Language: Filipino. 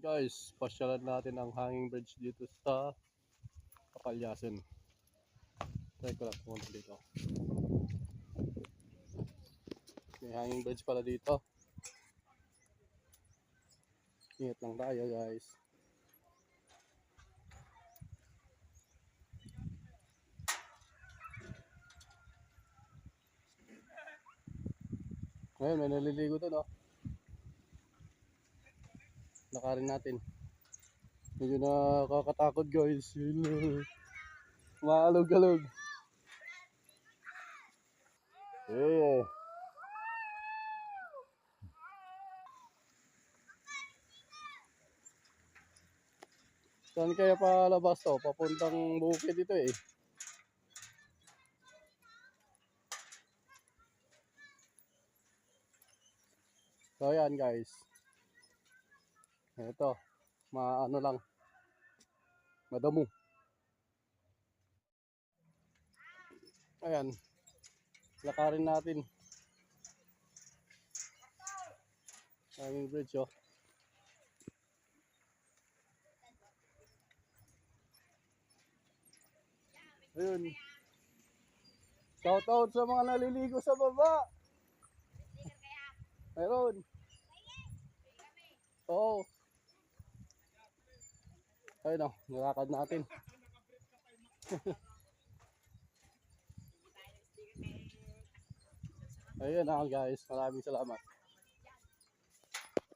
Guys, pasyalan natin ang hanging bridge dito sa Kapalyasin. Try ko lang pumunta dito. May hanging bridge pala dito. Ingat lang tayo guys. Ngayon, may naliligo doon, oh. Lakarin natin. Medyo nakakatakot, guys. Hello. Maalog-alog. Eh. Saan kaya palabas to? Papuntang bukid dito eh. So ayan guys. Ito, maano lang. Madamo. Ayan. Lakarin natin. Hanging bridge oh. Ayun. Shout out sa mga naliligo sa baba. Meron. Oo. Ayun o, nilakad natin. Ayun na guys, maraming salamat.